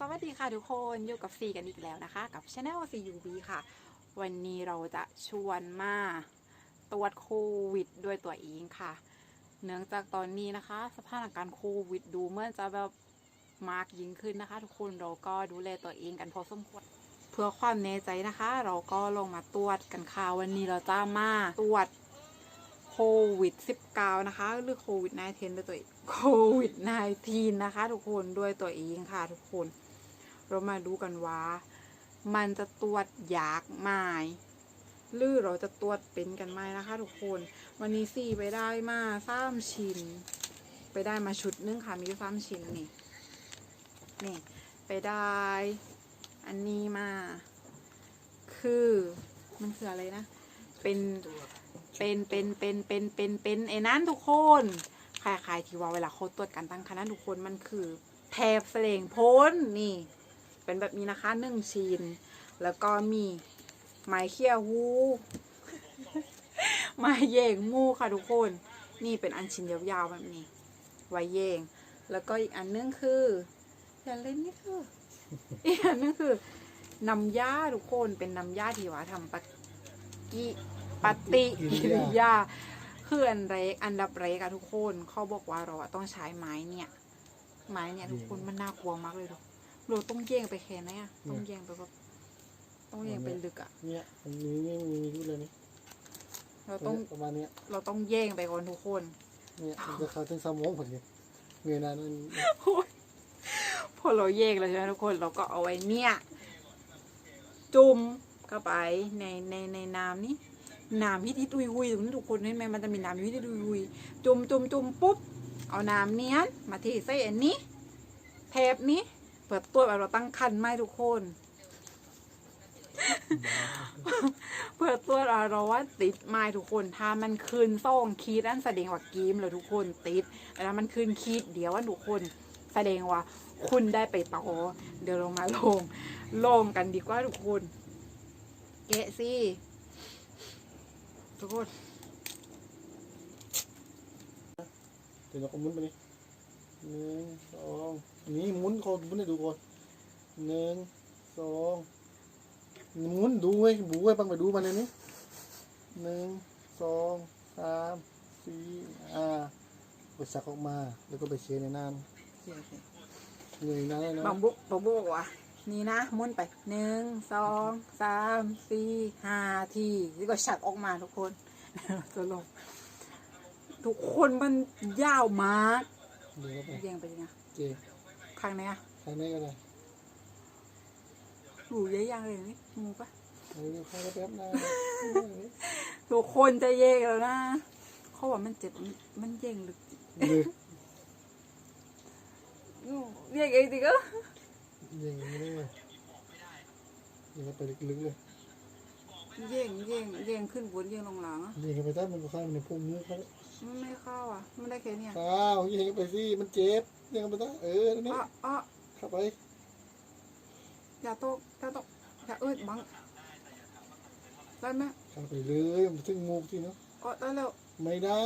สวัสดีค่ะทุกคนอยู่กับซีกันอีกแล้วนะคะ กับช anel CUB ค่ะ วันนี้เราจะชวนมาตรวจโควิดด้วยตัวเองค่ะ เนื่องจากตอนนี้นะคะ สถานการณ์โควิดดูเหมื่อนจะแบบมากยิ่งขึ้นนะคะ ทุกคนเราก็ดูแลตัวเองกันพอสมควรเพื่อความแน่ใจนะคะ เราก็ลงมาตรวจกันค่ะวันนี้เราจะมาตรวจโควิด 19 นะคะ หรือโควิด 19 ด้วยตัวโควิด 19 นะคะ ทุกคนด้วยตัวเองค่ะทุกคน เรามาดูกันว่า มันจะตรวจยากไหมหรือเราจะตรวจเป็นกันไหมนะคะ ทุกคน วันนี้สี่ไปได้มาสามชิ้น ไปได้มาชุดนึงค่ะมีอยู่สามชิ้นนี่นี่ไปได้ อันนี้มา คือมันคืออะไรนะ เป็นเป็นเป็นเป็นเป็นเป็นเป็นไอ้นั้นทุกคนคล้ายๆที่ว่าเวลาเขาตรวจการตั้งคณะทุกคนมันคือแถบเสลงพ้นนี่ เป็นแบบนี้นะคะหนึ่งชิ้นแล้วก็มีไม้เขี้ยวหูไม้เย่งมูค่ะทุกคน นี่เป็นอันชิ้นยาวๆแบบนี้ ไว้เย่งแล้วก็อีกอันนึงคืออย่าเล่นนี่คืออีกอันนึงคือน้ำยาทุกคนเป็นน้ำยาที่ว่าทำปะกิปฏิกิริยาคืออันแรกอันดับแรกอะทุกคนเขาบอกว่าเราต้องใช้ไม้เนี่ย ไม้เนี่ยทุกคนมันน่ากลัวมากเลยทุก เราต้องแย่งไปแค่ไหนอะต้องแย่งไปแบบต้องแย่งไปลึกอะเนี่ยมันมีนี่มีอยู่เลยนี่เราต้องประมาณเนี้ยเราต้องแย่งไปก่อนทุกคน เนี่ยมันจะเข้าถึงสมองผมเลยเงยหน้านั่นพอเราแย่งแล้วใช่ไหมทุกคนเราก็เอาไว้เนี่ย จุ่มเข้าไปในในในน้ำนี้น้ำที่ที่ตุยหุยตรงนี้ทุกคนเห็นไหมมันจะมีน้ำที่ที่ตุยหุยจุ่มจุ่มจุ่มปุ๊บเอาน้ำเนี้ยมาเทใส่อันนี้เทปนี้ เปิดตัวแบบเราตั้งคันไหมทุกคนเพื่อตัวเราเราว่าติดไม้ทุกคนถ้ามันคืนซ่องคีดนั่นแสดงว่ากีมเลยทุกคนติดแต่ถ้ามันคืนคีดเดี๋ยวว่าทุกคนแสดงว่า คุณได้ไปต่อเดี๋ยวเรามาลงลงกันดีกว่าทุกคนแกะสิทุกคนเดี๋ยวเราก็หมุนไปนี่ หนึ่งสองนี่หมุนคนหมุนให้ดูก่อนหนึ่งสองหมุนดูไว้บูไว้บังไปดูมันเลยนี่หนึ่งสองสามสี่อ่าไปสักออกมา แล้วก็ไปเช็ดในน้ำเงยหน้าเลยนะบังบุกบังบุกบอกว่านี่นะมุนไปหนึ่งสองสามสี่ห้าทีแล้วก็ฉักออกมาทุกคนตัวลงทุกคนมันยาวมาก ดูเข้าไปเรียงไปยังไงเจข้างไหนอะทางนี้ก็ได้หูเยอะยังเลยนี่งูปะเออเข้าไปแป๊บนะทุกคนจะเย่งแล้วนะเขาบอกมันเจ็บมันมันเย่งลึกลึกอืมเย่งเองจริงก็ยิงไม่ได้เลยยิงเข้าไปลึกๆเลยเย่งเย่งเย่งขึ้นบนเย่งลงหลังอะยิงเข้าไปใต้มันก็เข้าในพุ่งมุกเขา มันไม่เข้าอะ มันได้แค่เนี้ยข้าวยิงเข้าไปสิมันเจ็บยิงเข้าไปใต้เออนั่นนี่อะอะเข้าไปอย่าตกอย่าตกอย่าเอ้ยบังได้ไหมเข้าไปเลยมันถึงมุกสิเนาะก็ได้แล้วไม่ได้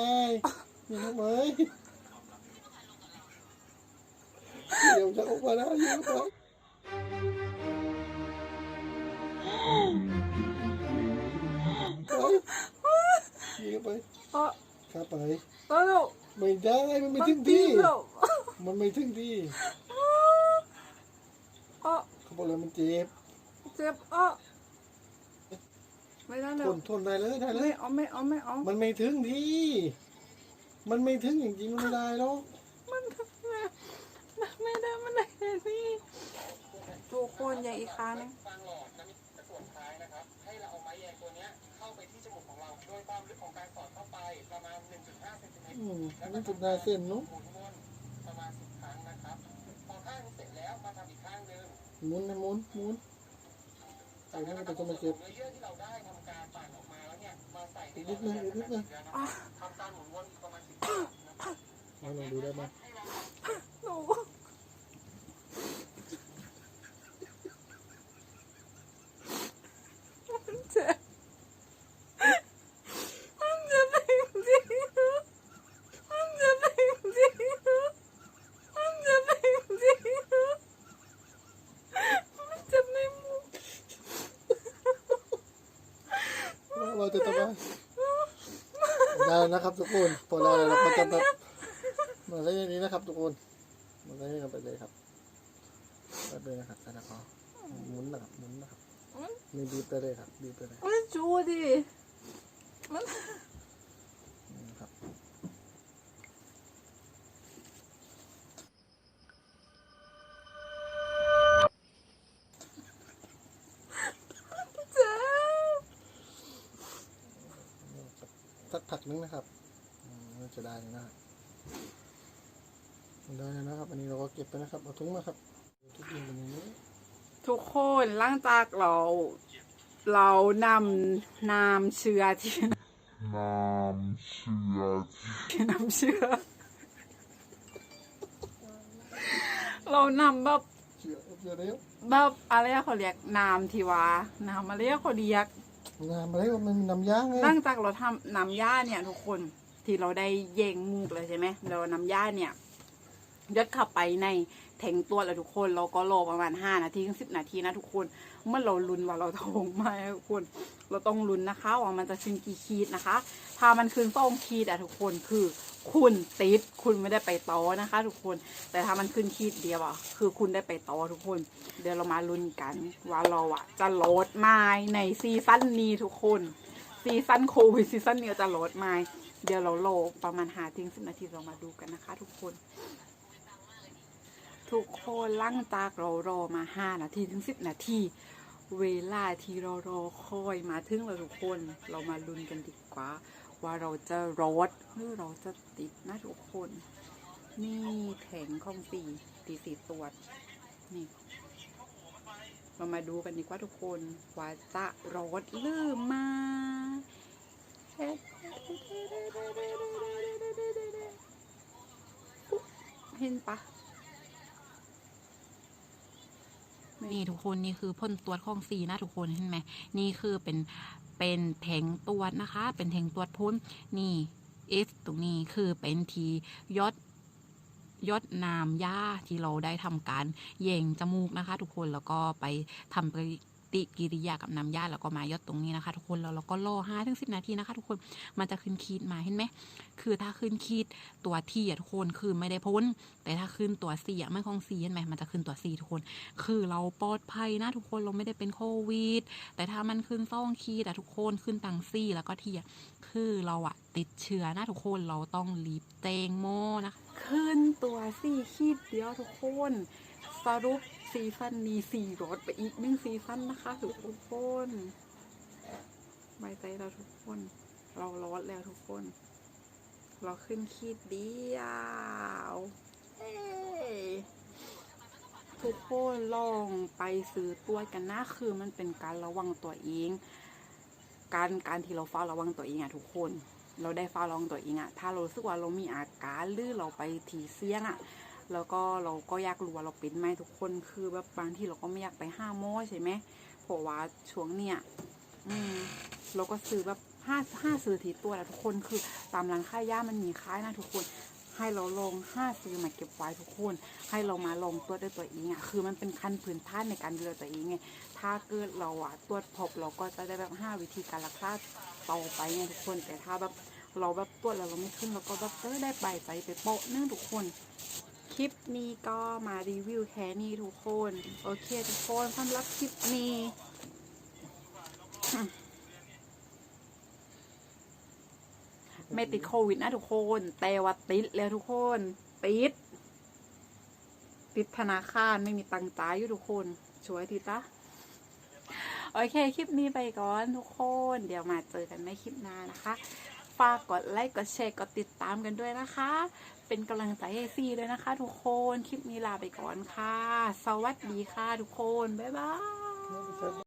ยิงเข้าไปเดี๋ยวจะออกมาแล้วยิงเข้าไปไปยิงเข้าไปอะเข้าไปได้แล้วไม่ได้ มันไม่มันถึงตีที่แล้วมันไม่ถึงที่อะเขาบอกเลยมันเจ็บเจ็บอะไม่ได้แล้ทวนทนได้เลยได้เลไม่ย เอาไม่เอาไม่เอามันไม่ถึงที่ มันไม่ถึงจริงๆมันไม่ได้หรอกมันมันไม่ได้มันได้แค่นี้ทุกคนอย่างอีกครั้งหนึงฟางหลอดจะมี ให้เราเอาไม้แยงตัวเนี้ยเข้าไปที่จมูกของเรา โดยความลึกของการสอดเข้าไปประมาณ 1.5เซนติเมตรอืมมันจุดได้เส้นเนาะหมุนวนประมาณ 10 ครั้งนะครับ พอข้างนี้เสร็จแล้วมาทำอีกข้างหนึ่งหมุนนะหมุนหมุนไอ้นั่นมันจะมาเจ็บเนื้อเยื่อที่เราได้ทำการปั่นออกมาแล้วเนี่ยมาใส่ในอีกนิดนึงอีกนิดนึงอะทำการหมุนวนอีกประมาณ10ครั้งนะครับลองดูได้ไหมหนูมันเจ็บมันเจ็บจริงๆมันเจ็บจริงๆมันเจ็บจริงๆ จะทำไมได้แล้วนะครับทุกคนพอได้แล้วเราก็จะแบบมาได้อย่างนี้นะครับทุกคนมาได้กันไปเลยครับไปเลยนะครับไปแล้วก็หมุนนะครับหมุนนะครับนี่บีบไปเลยครับบีบไปเลยมันจูดินี่นะครับ เจ้า สัก ผักนึงนะครับอืมน่าจะได้เลยนะครับได้แล้วนะครับ อันนี้เราก็เก็บไปนะครับ เอาถุงมาครับทุกอย่างเป็นอย่างนี้ทุกคนหลังจากเรา เรานำน้ำเชื้อที่ Nam Syati. น้ำเชื้อ เรานำแบบเชื่อเชื่อเร็วแบบอะไรอะเขาเรียกน้ำที่ว่าน้ำอะไรอะเขาเรียก งานมาแล้วมันมีน้ำย่างไงหลังจากเราทำน้ำย่าเนี่ย ทุกคนที่เราได้เยงมูกเลยใช่ไหมเราน้ำย่าเนี่ยยัดเข้าไปใน แทงตัวแล้วทุกคน เราก็รอประมาณห้านาทีถึงสิบนาทีนะทุกคน เมื่อเราลุ้นว่าเราทงไหมทุกคน เราต้องลุ้นนะคะว่ามันจะขึ้นกี่ขีดนะคะ ถ้ามันขึ้นสองขีดอะทุกคนคือคุณติดคุณไม่ได้ไปต่อนะคะ ทุกคน แต่ถ้ามันขึ้นขีดเดียวอะคือคุณได้ไปต่อทุกคน เดี๋ยวเรามาลุ้นกันว่าเราอะจะโหลดไม้ในซีซั่นนี้ทุกคนซีซั่นโควิดซีซั่นนี้จะโหลดไม้เดี๋ยวเราโหลดประมาณหาทิ้งสิบนาทีเรามาดูกันนะคะ ทุกคน ทุกคนลั่งจากเรารอมาห้านาทีถึงสิบนาที เวลาที่เรารอคอยมาถึงแล้วทุกคนเรามาลุ้นกันดีกว่า ว่าเราจะรอดหรือเราจะติดนะทุกคน นี่แผงของสีตีสีตรวจนี่เรามาดูกันดีกว่าทุกคนว่าจะรอดหรือมาเห็นปะ นี่ทุกคนนี่คือพ่นตรวจของสีนะทุกคนเห็นไหมนี่คือเป็นเป็นแผงตรวจนะคะ เป็นแผงตรวจพ่นนี่เอสตรงนี้คือเป็นทียอดยอดนามย่าที่เราได้ทำการเย่งจมูกนะคะ ทุกคนแล้วก็ไปทำป ฏิกิริยากับน้ำยาแล้วก็มายอดตรงนี้นะคะ ทุกคนแล้วเราก็รอห้าถึงสิบนาทีนะคะ ทุกคนมันจะขึ้นขีดมาเห็นไหมคือถ้าขึ้นขีดตัวที่อะทุกคนคือไม่ได้พ้น แต่ถ้าขึ้นตัวสี่อะไม่คงสี่เห็นไหมมันจะขึ้นตัวสี่ทุกคน คือเราปลอดภัยนะทุกคนเราไม่ได้เป็นโควิด แต่ถ้ามันขึ้นซ่องขีดอะทุกคนขึ้นตังซี่แล้วก็เทียคือเราอะติดเชื้อนะทุกคนเราต้องรีบแจ้งโมนะขึ้นตัวสี่ขีดเดียวทุกคนสรุป ซีซั่นนี้สี่รถไปอีกหนึ่งซีซั่นนะคะทุกคนไว้ใจเราทุกคน เรารอดแล้วทุกคน เราขึ้นขีดเดียวทุกคนลองไปซื้อตัวกันนะคือมันเป็นการระวังตัวเอง การการที่เราเฝ้าระวังตัวเองอะทุกคน เราได้เฝ้าระวังตัวเองอะถ้าเราสึกว่าเรามีอาการหรือเราไปทีเสี่ยงอะ แล้วก็เราก็อยากรู้ว่าเราเป็นไหมทุกคนคือแบบบางที่เราก็ไม่อยากไปห้าโมอใช่ไหมเพราะว่าช่วงเนี้ยอืมเราก็ซื้อแบบห้าห้าซื้อทีตัวแหละทุกคนคือตามร้านค้ายามันมีขายนะทุกคนให้เราลองห้าซื้อมาเก็บไว้ทุกคน ให้เรามาลองตรวจด้วยตัวเองอะคือมันเป็นขั้นพื้นฐานในการดูแลตัวเองไงถ้าเกิดเราอะตรวจพบเราก็จะได้แบบห้าวิธีการรักษาต่อไปไงทุกคน แต่ถ้าแบบเราแบบตรวจแล้วเราไม่ขึ้นเราก็แบบเออได้ใบใจไปโปะเนื่องทุกคน ลิปนี้ก็มารีวิวแค่นี้ทุกคน โอเคทุกคนสำหรับคลิปนี้ไม่ติดโควิดนะทุกคน แต่ว่าติดแล้วทุกคน ติด ติดธนาคารไม่มีตังค์จ่ายอยู่ทุกคน ช่วยทีตะโอเค คลิปนี้ไปก่อนทุกคน เดี๋ยวมาเจอกันในคลิปหน้านะคะ ฝากกดไลค์ กดแชร์ กดติดตามกันด้วยนะคะ เป็นกำลังใจให้ซีด้วยนะคะ ทุกคนคลิปนี้ลาไปก่อนค่ะ สวัสดีค่ะทุกคน บ๊ายบาย